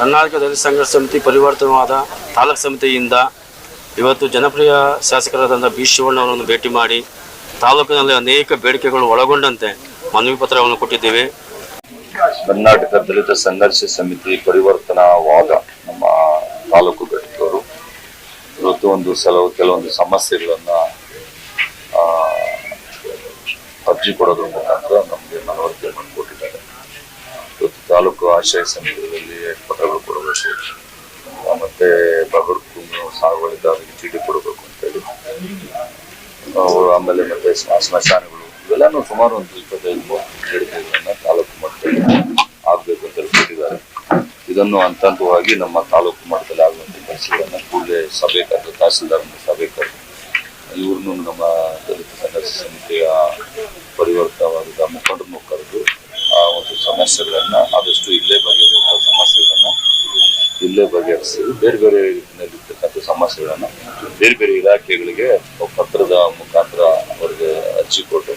ಕರ್ನಾಟಕ ದಲಿತ ಸಂಘರ್ಷ ಸಮಿತಿ ಪರಿವರ್ತನವಾದ ತಾಲೂಕು ಸಮಿತಿಯಿಂದ ಇವತ್ತು ಜನಪ್ರಿಯ ಶಾಸಕರಾದಂಥ ಬಿ ಶಿವಣ್ಣ ಅವರನ್ನು ಭೇಟಿ ಮಾಡಿ ತಾಲೂಕಿನಲ್ಲಿ ಅನೇಕ ಬೇಡಿಕೆಗಳು ಒಳಗೊಂಡಂತೆ ಮನವಿ ಪತ್ರವನ್ನು ಕೊಟ್ಟಿದ್ದೇವೆ. ಕರ್ನಾಟಕ ದಲಿತ ಸಂಘರ್ಷ ಸಮಿತಿ ಪರಿವರ್ತನವಾದ ನಮ್ಮ ತಾಲೂಕು ಘಟಕವರು ಇವತ್ತು ಒಂದು ಸಲ ಕೆಲವೊಂದು ಸಮಸ್ಯೆಗಳನ್ನು ಅರ್ಜಿ ಕೊಡೋದ್ರ ಮುಖಾಂತರ ನಮಗೆ ಮನವರಿಕೆ ಮಾಡಿಕೊಟ್ಟಿದ್ದಾರೆ. ಇವತ್ತು ತಾಲೂಕು ಆಶಯ ಕೊಡಬೇಕು ಮತ್ತೆ ಬಗರ್ಕು ಸಾಗುವಳಿದಾರರಿಗೆ ಚೀಟಿ ಕೊಡಬೇಕು ಅಂತೇಳಿ. ಅವರು ಆಮೇಲೆ ಮತ್ತೆ ಸ್ಮ- ಸ್ಮಶಾನಗಳು, ಇವೆಲ್ಲನೂ ಸುಮಾರು ಒಂದು ಇಪ್ಪತ್ತೈದು ಮೂವತ್ತು ಹೇಳಿಕೆಗಳನ್ನ ತಾಲೂಕು ಮಟ್ಟದಲ್ಲಿ ಆಗ್ಬೇಕು ಅಂತ ಹೇಳಿ ಕೊಟ್ಟಿದ್ದಾರೆ. ಇದನ್ನು ಹಂತ ಹಂತವಾಗಿ ನಮ್ಮ ತಾಲೂಕು ಮಟ್ಟದಲ್ಲಿ ಆಗುವಂಥ ಕೆಲಸಗಳನ್ನ ಕೂಡಲೇ ಸಭೆ ಕರೆದು, ತಹಸೀಲ್ದಾರ್ ಸಭೆ ಕರೆದು ಇವ್ರನ್ನು ನಮ್ಮ ದಲಿತ ಸಂಘರ್ಷ ಸಮಿತಿಯ ಪರಿವರ್ತನವಾದ ಮುಖಂಡರನ್ನು ಕರೆದು ಆ ಒಂದು ಸಮಸ್ಯೆಗಳನ್ನ ಆದಷ್ಟು ಇಲ್ಲೇ ಬಗೆಹರಿಯುವಂಥ ಸಮಸ್ಯೆಗಳನ್ನ ಬಗೆಹರಿಸಿ ಬೇರೆ ಬೇರೆ ರೀತಿಯಲ್ಲಿರ್ತಕ್ಕಂಥ ಸಮಸ್ಯೆಗಳನ್ನ ಬೇರೆ ಬೇರೆ ಇಲಾಖೆಗಳಿಗೆ ಪತ್ರದ ಮುಖಾಂತರ ಅವರಿಗೆ ಅರ್ಜಿ ಕೊಟ್ಟು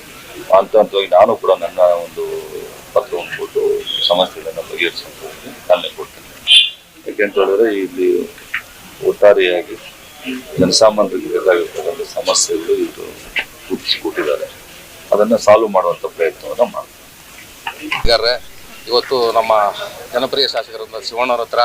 ಹಂತ ಹಂತವಾಗಿ ನಾನು ಕೂಡ ನನ್ನ ಒಂದು ಪತ್ರವನ್ನು ಕೊಟ್ಟು ಸಮಸ್ಯೆಗಳನ್ನ ಬಗೆಹರಿಸುವಂಥದ್ದು ಚಾಲನೆ ಕೊಡ್ತೇನೆ. ಯಾಕೆಂತ ಹೇಳಿದ್ರೆ ಇಲ್ಲಿ ಒಟ್ಟಾರೆಯಾಗಿ ಜನಸಾಮಾನ್ಯರಿಗೆ ಬೇಕಾಗಿರ್ತಕ್ಕಂಥ ಸಮಸ್ಯೆಗಳು ಇದು ರೂಪಿಸಿಕೊಟ್ಟಿದ್ದಾರೆ ಅದನ್ನ ಸಾಲ್ವ್ ಮಾಡುವಂಥ ಪ್ರಯತ್ನವನ್ನ ಮಾಡ್ತಾರೆ ಇವತ್ತು ನಮ್ಮ ಜನಪ್ರಿಯ ಶಾಸಕರಾದ ಶಿವಣ್ಣವ್ರ ಹತ್ರ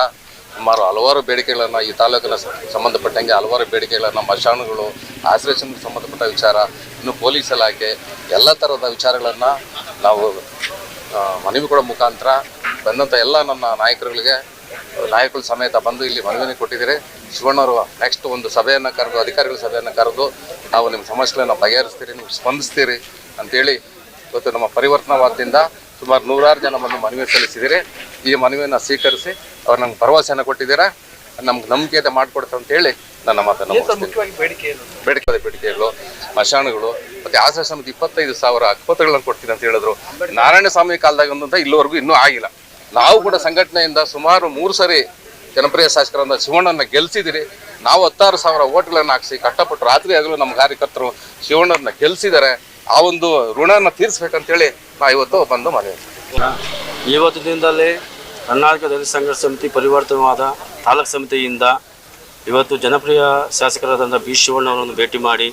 ಸುಮಾರು ಹಲವಾರು ಬೇಡಿಕೆಗಳನ್ನು ಈ ತಾಲೂಕಿನ ಸಂಬಂಧಪಟ್ಟಂಗೆ ಹಲವಾರು ಬೇಡಿಕೆಗಳನ್ನು ಮಶಾಣಗಳು ಆಶ್ರಯ ಸಮಿತಿಗೆ ಸಂಬಂಧಪಟ್ಟ ವಿಚಾರ, ಇನ್ನು ಪೊಲೀಸ್ ಇಲಾಖೆ, ಎಲ್ಲ ಥರದ ವಿಚಾರಗಳನ್ನು ನಾವು ಮನವಿ ಕೊಡೋ ಮುಖಾಂತರ ಬಂದಂಥ ಎಲ್ಲ ನನ್ನ ನಾಯಕರುಗಳಿಗೆ, ನಾಯಕರು ಸಮೇತ ಬಂದು ಇಲ್ಲಿ ಮನವಿಯನ್ನು ಕೊಟ್ಟಿದ್ದೀರಿ. ಶಿವಣ್ಣವರು ನೆಕ್ಸ್ಟ್ ಒಂದು ಸಭೆಯನ್ನು ಕರೆದು, ಅಧಿಕಾರಿಗಳ ಸಭೆಯನ್ನು ಕರೆದು ನಾವು ನಿಮ್ಮ ಸಮಸ್ಯೆಗಳನ್ನು ಬಗೆಹರಿಸ್ತೀರಿ, ನೀವು ಸ್ಪಂದಿಸ್ತೀರಿ ಅಂತೇಳಿ ಇವತ್ತು ನಮ್ಮ ಪರಿವರ್ತನವಾದದಿಂದ ಸುಮಾರು ನೂರಾರು ಜನ ಬಂದು ಮನವಿ ಸಲ್ಲಿಸಿದ್ದೀರಿ ಈ ಮನವಿಯನ್ನು ಸ್ವೀಕರಿಸಿ ಅವ್ರು ನಮ್ಗೆ ಭರವಸೆಯನ್ನು ಕೊಟ್ಟಿದ್ದೀರಾ? ನಮ್ಗೆ ನಂಬಿಕೆ ಮಾಡಿಕೊಡ್ತಾರೆ ಅಂತೇಳಿ ನನ್ನ ಮಾತನ್ನು. ಬೇಡಿಕೆ ಬೇಡಿಕೆಗಳು ಮಶಾನಗಳು ಮತ್ತೆ ಆಶ್ರಯ ಸಮಿತಿ ಇಪ್ಪತ್ತೈದು ಸಾವಿರ ಅಕ್ಪತ್ರಗಳನ್ನು ಕೊಡ್ತೀನಿ ಅಂತ ಹೇಳಿದ್ರು. ನಾರಾಯಣ ಸ್ವಾಮಿ ಕಾಲದಾಗ ಒಂದಂತ ಇಲ್ಲಿವರೆಗೂ ಇನ್ನೂ ಆಗಿಲ್ಲ. ನಾವು ಕೂಡ ಸಂಘಟನೆಯಿಂದ ಸುಮಾರು ಮೂರು ಸರಿ ಜನಪ್ರಿಯ ಶಾಸಕರಾದ ಶಿವಣ್ಣನ ಗೆಲ್ಸಿದಿರಿ. ನಾವು ಹತ್ತಾರು ಸಾವಿರ ಓಟ್ಗಳನ್ನು ಹಾಕಿಸಿ ಕಷ್ಟಪಟ್ಟು ರಾತ್ರಿ ಆಗಲೂ ನಮ್ಮ ಕಾರ್ಯಕರ್ತರು ಶಿವಣ್ಣನ ಗೆಲ್ಸಿದ್ದಾರೆ. ಆ ಒಂದು ಋಣನ ತೀರಿಸ್ಬೇಕಂತೇಳಿ ನಾ ಇವತ್ತು ಬಂದು ಮನೆ ಇವತ್ತು ದಿನದಲ್ಲಿ ಕರ್ನಾಟಕ ದಲಿತ ಸಂಘರ್ಷ ಸಮಿತಿ ಪರಿವರ್ತನವಾದ ತಾಲೂಕು ಸಮಿತಿಯಿಂದ ಇವತ್ತು ಜನಪ್ರಿಯ ಶಾಸಕರಾದಂಥ ಬಿ ಶಿವಣ್ಣವರನ್ನು ಭೇಟಿ ಮಾಡಿ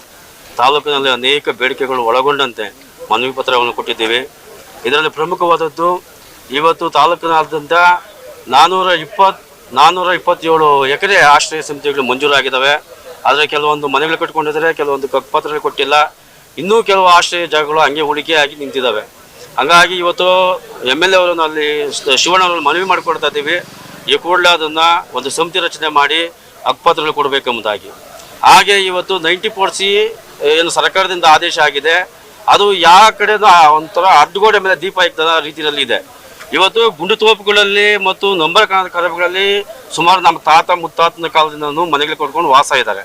ತಾಲೂಕಿನಲ್ಲಿ ಅನೇಕ ಬೇಡಿಕೆಗಳು ಒಳಗೊಂಡಂತೆ ಮನವಿ ಪತ್ರವನ್ನು ಕೊಟ್ಟಿದ್ದೇವೆ. ಇದರಲ್ಲಿ ಪ್ರಮುಖವಾದದ್ದು ಇವತ್ತು ತಾಲೂಕಿನಾದ್ಯಂತ ನಾನ್ನೂರ ಇಪ್ಪತ್ತು ನಾನ್ನೂರ ಇಪ್ಪತ್ತೇಳು ಎಕರೆ ಆಶ್ರಯ ಸಮಿತಿಗಳು ಮಂಜೂರಾಗಿದ್ದಾವೆ. ಆದರೆ ಕೆಲವೊಂದು ಮನೆಗಳು ಕಟ್ಕೊಂಡಿದ್ದಾರೆ ಕೆಲವೊಂದು ಕಪ್ಪತ್ರಗಳು ಕೊಟ್ಟಿಲ್ಲ. ಇನ್ನೂ ಕೆಲವು ಆಶ್ರಯ ಜಾಗಗಳು ಹಂಗೆ ಉಳಿಕೆಯಾಗಿ ನಿಂತಿದ್ದಾವೆ ಹಂಗಾಗಿ ಇವತ್ತು ಎಂ ಎಲ್ ಎ ಅವರನ್ನು ಅಲ್ಲಿ ಅವರನ್ನು ಮನವಿ ಮಾಡಿಕೊಡ್ತಾ ಇದ್ದೀವಿ. ಈ ಕೂಡಲೇ ಅದನ್ನು ಒಂದು ಸಮಿತಿ ರಚನೆ ಮಾಡಿ ಹಕ್ಪತ್ರಗಳು ಕೊಡಬೇಕೆಂಬುದಾಗಿ. ಹಾಗೆ ಇವತ್ತು ನೈಂಟಿ ಫೋರ್ ಸಿ ಏನು ಸರ್ಕಾರದಿಂದ ಆದೇಶ ಆಗಿದೆ. ಅದು ಯಾವ ಕಡೆನೂ ಆ ಒಂಥರ ಅಡ್ಡಗೋಡೆ ಮೇಲೆ ದೀಪ ಇಕ್ತದ ರೀತಿಯಲ್ಲಿ ಇದೆ. ಇವತ್ತು ಗುಂಡು ತೋಪುಗಳಲ್ಲಿ ಮತ್ತು ನಂಬರ್ ಕರಬಗಳಲ್ಲಿ ಸುಮಾರು ನಮ್ಮ ತಾತ ಮುತ್ತಾತನ ಕಾಲದಿಂದ ಮನೆಗಳು ಕೊಡ್ಕೊಂಡು ವಾಸ ಇದ್ದಾರೆ.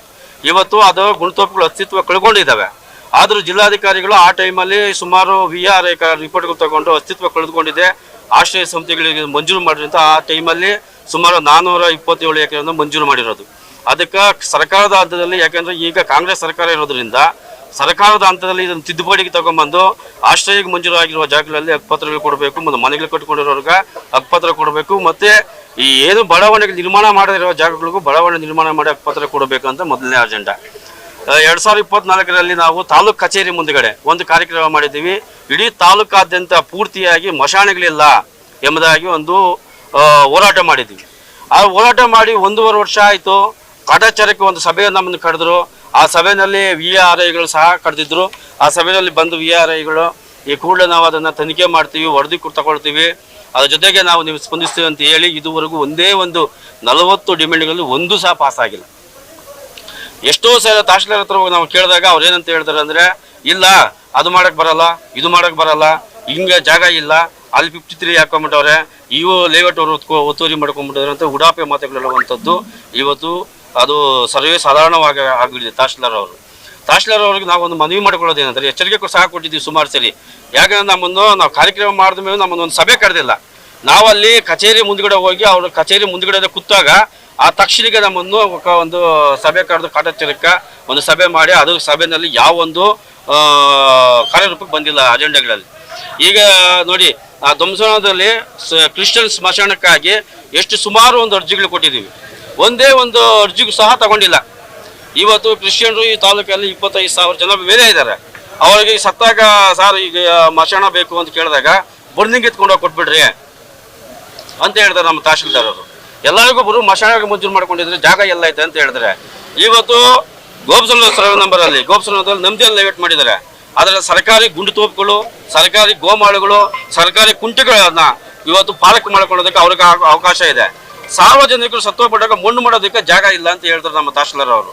ಇವತ್ತು ಅದು ಗುಂಡು ತೋಪುಗಳು ಅಸ್ತಿತ್ವ ಕಳ್ಕೊಂಡಿದ್ದಾವೆ. ಆದರೂ ಜಿಲ್ಲಾಧಿಕಾರಿಗಳು ಆ ಟೈಮಲ್ಲಿ ಸುಮಾರು ವಿ ಆರ್ ಐ ರಿಪೋರ್ಟ್ಗಳು ತಗೊಂಡು ಅಸ್ತಿತ್ವ ಕಳೆದುಕೊಂಡಿದೆ. ಆಶ್ರಯ ಸಂಸ್ಥೆಗಳಿಗೆ ಮಂಜೂರು ಮಾಡಿರೋಂಥ ಆ ಟೈಮಲ್ಲಿ ಸುಮಾರು ನಾನ್ನೂರ ಇಪ್ಪತ್ತೇಳು ಎಕರೆಯನ್ನು ಮಂಜೂರು ಮಾಡಿರೋದು. ಅದಕ್ಕೆ ಸರ್ಕಾರದ ಹಂತದಲ್ಲಿ, ಯಾಕೆಂದರೆ ಈಗ ಕಾಂಗ್ರೆಸ್ ಸರ್ಕಾರ ಇರೋದ್ರಿಂದ ಸರ್ಕಾರದ ಹಂತದಲ್ಲಿ ಇದನ್ನು ತಿದ್ದುಪಡಿಗೆ ತಗೊಂಬಂದು ಆಶ್ರಯಕ್ಕೆ ಮಂಜೂರಾಗಿರುವ ಜಾಗಗಳಲ್ಲಿ ಹಕ್ಕುಪತ್ರಗಳು ಕೊಡಬೇಕು, ಮತ್ತು ಮನೆಗಳು ಕಟ್ಟಿಕೊಂಡಿರೋರ್ಗೆ ಹಕ್ಕುಪತ್ರ ಕೊಡಬೇಕು, ಮತ್ತು ಈ ಏನು ಬಡಾವಣೆಗೆ ನಿರ್ಮಾಣ ಮಾಡದಿರೋ ಜಾಗಗಳಿಗೂ ಬಡಾವಣೆ ನಿರ್ಮಾಣ ಮಾಡಿ ಹಕ್ಕುಪತ್ರ ಕೊಡಬೇಕು ಅಂತ ಮೊದಲನೇ ಅಜೆಂಡಾ. ಎರಡ್ ಸಾವಿರದ ಇಪ್ಪತ್ನಾಲ್ಕರಲ್ಲಿ ನಾವು ತಾಲೂಕ್ ಕಚೇರಿ ಮುಂದುಗಡೆ ಒಂದು ಕಾರ್ಯಕ್ರಮ ಮಾಡಿದ್ದೀವಿ. ಇಡೀ ತಾಲೂಕಾದ್ಯಂತ ಪೂರ್ತಿಯಾಗಿ ಮಶಾಣಗಳಿಲ್ಲ ಎಂಬುದಾಗಿ ಒಂದು ಹೋರಾಟ ಮಾಡಿದ್ದೀವಿ. ಆ ಹೋರಾಟ ಮಾಡಿ ಒಂದೂವರೆ ವರ್ಷ ಆಯಿತು. ಕಾಟಾಚಾರಕ್ಕೆ ಒಂದು ಸಭೆಯನ್ನು ನಮ್ಮನ್ನು ಕರೆದ್ರು. ಆ ಸಭೆಯಲ್ಲಿ ವಿ ಆರ್ ಐಗಳು ಸಹ ಕರೆದಿದ್ರು. ಆ ಸಭೆಯಲ್ಲಿ ಬಂದು ವಿ ಆರ್ ಐಗಳು ಈ ಕೂಡಲೇ ನಾವು ಅದನ್ನು ತನಿಖೆ ಮಾಡ್ತೀವಿ, ವರದಿ ಕೊಟ್ಟು ತಗೊಳ್ತೀವಿ. ಅದ್ರ ಜೊತೆಗೆ ನಾವು ನೀವು ಸ್ಪಂದಿಸ್ತೀವಿ ಅಂತ ಹೇಳಿ ಇದುವರೆಗೂ ಒಂದೇ ಒಂದು ನಲವತ್ತು ಡಿಮ್ಯಾಂಡ್ಗಳಲ್ಲಿ ಒಂದು ಸಹ ಪಾಸ್ ಆಗಿಲ್ಲ. ಎಷ್ಟೋ ಸಲ ತಹಶೀಲ್ದಾರ್ ಹತ್ರ ಹೋಗಿ ನಾವು ಕೇಳಿದಾಗ ಅವ್ರು ಏನಂತ ಹೇಳ್ತಾರೆ ಅಂದ್ರೆ, ಇಲ್ಲ, ಅದು ಮಾಡಕ್ ಬರಲ್ಲ, ಇದು ಮಾಡಕ್ ಬರಲ್ಲ, ಹಿಂಗೆ ಜಾಗ ಇಲ್ಲ, ಅಲ್ಲಿ ಫಿಫ್ಟಿ ತ್ರೀ ಹಾಕೊಂಡ್ಬಿಟ್ಟವ್ರೆ ಇವು ಲೇಔಟ್ ಅವರು ಒತ್ತುವರಿ ಮಾಡ್ಕೊಂಡ್ಬಿಟ್ಟಿದ್ರೆ ಅಂತ ಉಡಾಪೆ ಮಾತುಗಳಿರುವಂಥದ್ದು ಇವತ್ತು ಅದು ಸರ್ವೇ ಸಾಧಾರಣವಾಗಿ ಆಗಿಬಿಟ್ಟಿದೆ ತಹಶೀಲ್ದಾರ್ ಅವರು. ತಹಶೀಲ್ದಾರ್ ಅವ್ರಿಗೆ ನಾವು ಒಂದು ಮನವಿ ಮಾಡ್ಕೊಳ್ಳೋದೇನಂದ್ರೆ ಎಚ್ಚರಿಕೆ ಕೂಡ ಸಹ ಕೊಟ್ಟಿದ್ದೀವಿ ಸುಮಾರು ಸರಿ. ಯಾಕಂದ್ರೆ ನಮ್ಮನ್ನು ನಾವು ಕಾರ್ಯಕ್ರಮ ಮಾಡಿದ ಮೇಲೆ ನಮ್ಮನ್ನು ಒಂದು ಸಭೆ ಕರೆದಿಲ್ಲ. ನಾವಲ್ಲಿ ಕಚೇರಿ ಮುಂದ್ಗಡೆ ಹೋಗಿ ಅವ್ರ ಕಚೇರಿ ಮುಂದ್ಗಡೆ ಕೂತಾಗ ಆ ತಕ್ಷಣಕ್ಕೆ ನಮ್ಮನ್ನು ಒಂದು ಸಭೆ ಕರೆದು ಕಾಟಾಚಾರಕ್ಕೆ ಒಂದು ಸಭೆ ಮಾಡಿ ಅದು ಸಭೆಯಲ್ಲಿ ಯಾವ ಒಂದು ಕಾರ್ಯರೂಪಕ್ಕೆ ಬಂದಿಲ್ಲ ಅಜೆಂಡಾಗಳಲ್ಲಿ. ಈಗ ನೋಡಿ, ಆ ಧ್ವಂಸನದಲ್ಲಿ ಕ್ರಿಶ್ಚಿಯನ್ ಸ್ಮಶಾನಕ್ಕಾಗಿ ಎಷ್ಟು ಸುಮಾರು ಒಂದು ಅರ್ಜಿಗಳು ಕೊಟ್ಟಿದ್ದೀವಿ. ಒಂದೇ ಒಂದು ಅರ್ಜಿಗೂ ಸಹ ತಗೊಂಡಿಲ್ಲ. ಇವತ್ತು ಕ್ರಿಶ್ಚಿಯನ್ರು ಈ ತಾಲೂಕಲ್ಲಿ ಇಪ್ಪತ್ತೈದು ಸಾವಿರ ಜನ ಬೇರೆ ಇದ್ದಾರೆ. ಅವರಿಗೆ ಸತ್ತಾಗ ಸಾರ್ ಈಗ ಮಶಾಣ ಬೇಕು ಅಂತ ಕೇಳಿದಾಗ, ಬರ್ನಿಂಗ್ ಎತ್ಕೊಂಡೋಗಿ ಕೊಟ್ಬಿಡ್ರಿ ಅಂತ ಹೇಳ್ತಾರೆ ನಮ್ಮ ತಹಶೀಲ್ದಾರ್ ಅವರು ಎಲ್ಲರಿಗೂ ಬರು ಮಶಾಣಕ್ಕೆ ಮಂಜೂರು ಮಾಡ್ಕೊಂಡಿದ್ರೆ ಜಾಗ ಎಲ್ಲ ಐತೆ ಅಂತ ಹೇಳಿದ್ರೆ. ಇವತ್ತು ಗೋಪ್ಸನ ಸರ್ವೆ ನಂಬರ್ ಅಲ್ಲಿ ಗೋಪ್ಸನದಲ್ಲಿ ಲೇಔಟ್ ಮಾಡಿದ್ದಾರೆ. ಅದರ ಸರ್ಕಾರಿ ಗುಂಡು ತೋಪುಗಳು, ಸರ್ಕಾರಿ ಗೋಮಾಳುಗಳು, ಸರ್ಕಾರಿ ಕುಂಟೆಗಳನ್ನ ಇವತ್ತು ಪಾಲಕ್ ಮಾಡ್ಕೊಳ್ಳೋದಕ್ಕೆ ಅವ್ರಿಗೆ ಅವಕಾಶ ಇದೆ. ಸಾರ್ವಜನಿಕರು ಸತ್ವಪಟ್ಟಾಗ ಮಣ್ಣು ಮಾಡೋದಕ್ಕೆ ಜಾಗ ಇಲ್ಲ ಅಂತ ಹೇಳ್ತಾರೆ ನಮ್ಮ ತಹಶೀಲ್ದಾರ್ ಅವರು.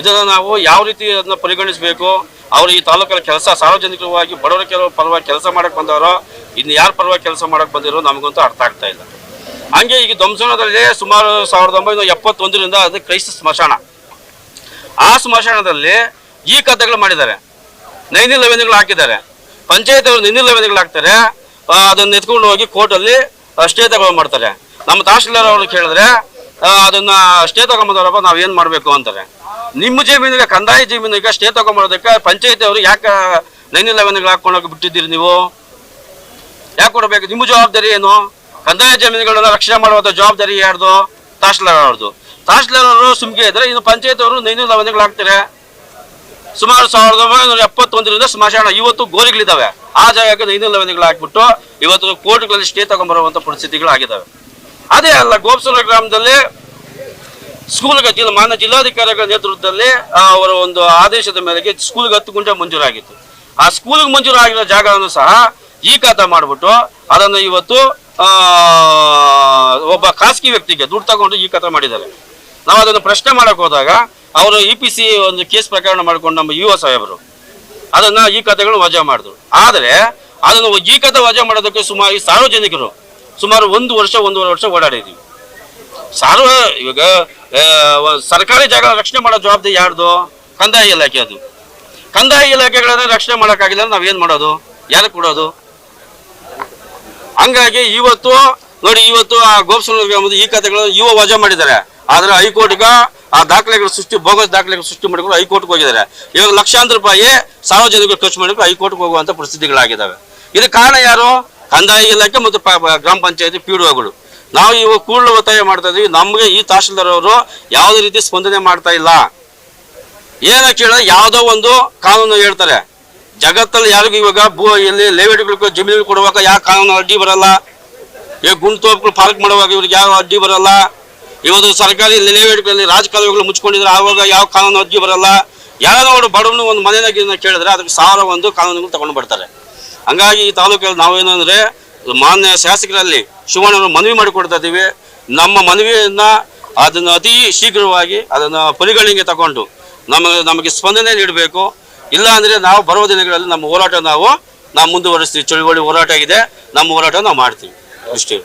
ಇದನ್ನು ನಾವು ಯಾವ ರೀತಿ ಅದನ್ನ ಪರಿಗಣಿಸಬೇಕು? ಅವರು ಈ ತಾಲೂಕಲ್ಲಿ ಕೆಲಸ, ಸಾರ್ವಜನಿಕವಾಗಿ ಬಡವರ ಕೆಲವು ಪರವಾಗಿ ಕೆಲಸ ಮಾಡಕ್ ಬಂದವರೋ, ಇನ್ನು ಯಾರ ಪರವಾಗಿ ಕೆಲಸ ಮಾಡಕ್ ಬಂದಿರೋ ನಮಗಂತೂ ಅರ್ಥ ಆಗ್ತಾ ಇಲ್ಲ. ಹಂಗೆ ಈಗ ಧ್ವಂಸನದಲ್ಲಿ ಸುಮಾರು ಸಾವಿರದ ಒಂಬೈನೂರ ಎಪ್ಪತ್ತೊಂದರಿಂದ ಅದು ಕ್ರೈಸ್ತ ಸ್ಮಶಾನ. ಆ ಸ್ಮಶಾನದಲ್ಲಿ ಈ ಕಥೆಗಳು ಮಾಡಿದ್ದಾರೆ. ನೈನಿ ಲೆವೆನ್ಗಳು ಹಾಕಿದ್ದಾರೆ. ಪಂಚಾಯತ್ ಅವರು ನಿನ್ನೆ ಲೆವೆನ್ಗಳು ಹಾಕ್ತಾರೆ ಅದನ್ನು ಎತ್ಕೊಂಡು ಹೋಗಿ ಕೋರ್ಟಲ್ಲಿ ಸ್ಟೇ ತಗೊಂಡು ಮಾಡ್ತಾರೆ. ನಮ್ಮ ತಹಶೀಲ್ದಾರ್ ಅವರು ಕೇಳಿದ್ರೆ ಅದನ್ನ ಸ್ಟೇ ತಗೊಂಬಂದವರಪ್ಪ, ನಾವ್ ಏನ್ ಮಾಡ್ಬೇಕು ಅಂತಾರೆ. ನಿಮ್ಮ ಜಮೀನಿಗೆ, ಕಂದಾಯ ಜಮೀನಿಗೆ ಸ್ಟೇ ತಗೊಂಬರೋದಕ್ಕೆ ಪಂಚಾಯತ್ ಅವರು ಯಾಕೆ ನೈನಿ ಲೆವೆನ್ಗಳು ಹಾಕೊಂಡೋಗಿ ಬಿಟ್ಟಿದ್ದೀರಿ ನೀವು? ಯಾಕೆ ಕೊಡ್ಬೇಕು? ನಿಮ್ಮ ಜವಾಬ್ದಾರಿ ಏನು? ಕಂದಾಯ ಜಮೀನುಗಳನ್ನ ರಕ್ಷಣೆ ಮಾಡುವಂತ ಜವಾಬ್ದಾರಿ ಯಾರ್ದು? ತಹಶೀಲ್ದಾರ್ ಅವ್ರದ್ದು. ತಹಶೀಲ್ದಾರ್ ಅವರು ಸುಮ್ಗೆ ಇದ್ರೆ ಇನ್ನು ಪಂಚಾಯತ್ ಅವರು ನೈನೂರ ಹಾಕ್ತಾರೆ ಸುಮಾರು ಸಾವಿರದ ಒಂಬೈನೂರ ಎಪ್ಪತ್ತೊಂದರಿಂದ ಸ್ಮಶಾನ ಇವತ್ತು ಗೋರಿಗಳಿದ್ದಾವೆ ಆ ಜಾಗಕ್ಕೆ ನೈನೂರು ಲವಂದಿಗಳು ಹಾಕ್ಬಿಟ್ಟು ಇವತ್ತು ಕೋರ್ಟ್ಗಳಲ್ಲಿ ಸ್ಟೇ ತಗೊಂಡ್ಬರುವಂತ ಪರಿಸ್ಥಿತಿಗಳು ಆಗಿದ್ದಾವೆ ಅದೇ ಅಲ್ಲ, ಗೋಪ್ಸುರ ಗ್ರಾಮದಲ್ಲಿ ಸ್ಕೂಲ್ಗೆ ಜಿಲ್ಲಾ, ಮಾನ್ಯ ಜಿಲ್ಲಾಧಿಕಾರಿಗಳ ನೇತೃತ್ವದಲ್ಲಿ ಅವರ ಒಂದು ಆದೇಶದ ಮೇರೆಗೆ ಸ್ಕೂಲ್ಗೆ ಹತ್ತು ಗುಂಟೆ ಮಂಜೂರಾಗಿತ್ತು. ಆ ಸ್ಕೂಲ್ಗೆ ಮಂಜೂರಾಗಿರೋ ಜಾಗವನ್ನು ಸಹ ಈ ಖಾತ ಮಾಡಿಬಿಟ್ಟು ಅದನ್ನು ಇವತ್ತು ಒಬ್ಬ ಖಾಸಗಿ ವ್ಯಕ್ತಿಗೆ ದುಡ್ಡು ತಗೊಂಡು ಈ ಕಥೆ ಮಾಡಿದ್ದಾರೆ. ನಾವು ಅದನ್ನು ಪ್ರಶ್ನೆ ಮಾಡಕ್ಕೆ ಹೋದಾಗ ಅವರು ಇ ಪಿ ಸಿ ಒಂದು ಕೇಸ್ ಪ್ರಕರಣ ಮಾಡಿಕೊಂಡು ನಮ್ಮ ಯು ಸಾಹೇಬರು. ಅದನ್ನ ಈ ಕಥೆಗಳು ವಜಾ ಮಾಡಿದ್ರು. ಆದರೆ ಅದನ್ನು ಈ ಕಥೆ ವಜಾ ಮಾಡೋದಕ್ಕೆ ಸುಮಾರು ಈ ಸಾರ್ವಜನಿಕರು ಸುಮಾರು ಒಂದು ವರ್ಷ, ಒಂದೂವರೆ ವರ್ಷ ಓಡಾಡಿದ್ವಿ. ಸಾರ್ವ ಇವಾಗ ಸರ್ಕಾರಿ ಜಾಗ ರಕ್ಷಣೆ ಮಾಡೋ ಜವಾಬ್ದಾರಿ ಯಾರ್ದು? ಕಂದಾಯ ಇಲಾಖೆ ಅದು. ಕಂದಾಯ ಇಲಾಖೆಗಳನ್ನ ರಕ್ಷಣೆ ಮಾಡೋಕ್ಕಾಗಿಲ್ಲ ನಾವೇನ್ ಮಾಡೋದು? ಯಾರಿಗೆ ಕೊಡೋದು? ಹಂಗಾಗಿ ಇವತ್ತು, ನೋಡಿ ಇವತ್ತು ಆ ಗೋಪ್ಸನ ಗ್ರಾಮದ ಈ ಕಥೆಗಳು ಯುವ ವಜಾ ಮಾಡಿದ್ದಾರೆ. ಆದ್ರೆ ಹೈಕೋರ್ಟ್ಗೆ ಆ ದಾಖಲೆಗಳು ಸೃಷ್ಟಿ, ಬೋಗಸ್ ದಾಖಲೆಗಳ ಸೃಷ್ಟಿ ಮಾಡಿಕೊಂಡು ಹೈಕೋರ್ಟ್ಗೆ ಹೋಗಿದ್ದಾರೆ. ಇವಾಗ ಲಕ್ಷಾಂತರ ರೂಪಾಯಿ ಸಾರ್ವಜನಿಕರು ಖರ್ಚು ಮಾಡಿಕೊಂಡು ಹೈಕೋರ್ಟ್ಗೆ ಹೋಗುವಂತ ಪರಿಸ್ಥಿತಿಗಳಾಗಿದ್ದಾವೆ. ಇದಕ್ಕೆ ಕಾರಣ ಯಾರು? ಕಂದಾಯ ಇಲಾಖೆ ಮತ್ತು ಗ್ರಾಮ ಪಂಚಾಯತಿ ಪಿ ಗಳು ನಾವು ಇವಾಗ ಕೂಡಲೇ ಒತ್ತಾಯ ಮಾಡ್ತಾ ಇದೀವಿ ನಮಗೆ ಈ ತಹಶೀಲ್ದಾರ್ ಅವರು ಯಾವುದೇ ರೀತಿ ಸ್ಪಂದನೆ ಮಾಡ್ತಾ ಇಲ್ಲ. ಏನಕ್ಕೆ ಕೇಳಿದ್ರೆ ಯಾವುದೋ ಒಂದು ಕಾನೂನು ಹೇಳ್ತಾರೆ. ಜಗತ್ತಲ್ಲಿ ಯಾರಿಗೂ ಇವಾಗ ಭೂ ಇಲ್ಲಿ ಲೇವೇಟ್ಗಳು ಜಮೀನು ಕೊಡುವಾಗ ಯಾವ ಕಾನೂನು ಅಡ್ಡಿ ಬರಲ್ಲ? ಈಗ ಗುಂಡು ತೋಪುಗಳು ಪಾರ್ಕ್ ಮಾಡುವಾಗ ಇವ್ರಿಗೆ ಯಾವ ಅಡ್ಡಿ ಬರಲ್ಲ? ಇವತ್ತು ಸರ್ಕಾರಿ ಲೇವೇಟ್ಗಳಲ್ಲಿ ರಾಜಕಾಲುವೆಗಳು ಮುಚ್ಕೊಂಡಿದ್ರೆ ಆವಾಗ ಯಾವ ಕಾನೂನು ಅಡ್ಡಿ ಬರಲ್ಲ? ಯಾರೋ ಅವರು ಬಡವನು ಒಂದು ಮನೆಯಾಗಿ ಕೇಳಿದ್ರೆ ಅದಕ್ಕೆ ಸಾವಿರ ಒಂದು ಕಾನೂನುಗಳು ತಗೊಂಡು ಬರ್ತಾರೆ. ಹಂಗಾಗಿ ಈ ತಾಲೂಕಲ್ಲಿ ನಾವೇನಂದ್ರೆ ಮಾನ್ಯ ಶಾಸಕರಲ್ಲಿ ಶಿವಣ್ಣವರು ಮನವಿ ಮಾಡಿಕೊಡ್ತಾ ಇದ್ದೀವಿ. ನಮ್ಮ ಮನವಿಯನ್ನ ಅದನ್ನು ಅತಿ ಶೀಘ್ರವಾಗಿ ಅದನ್ನು ಪರಿಗಣನೆಗೆ ತಗೊಂಡು ನಮ್ಮ ನಮಗೆ ಸ್ಪಂದನೆ ನೀಡಬೇಕು. ಇಲ್ಲ ಅಂದ್ರೆ ನಾವು ಬರುವ ದಿನಗಳಲ್ಲಿ ನಮ್ಮ ಹೋರಾಟ ನಾವು ನಾವು ಮುಂದುವರಿಸ್ತೀವಿ. ಚಳುವಳಿ ಹೋರಾಟ ಆಗಿದೆ. ನಮ್ಮ ಹೋರಾಟ ನಾವು ಮಾಡ್ತೀವಿ. ಅಷ್ಟೇ.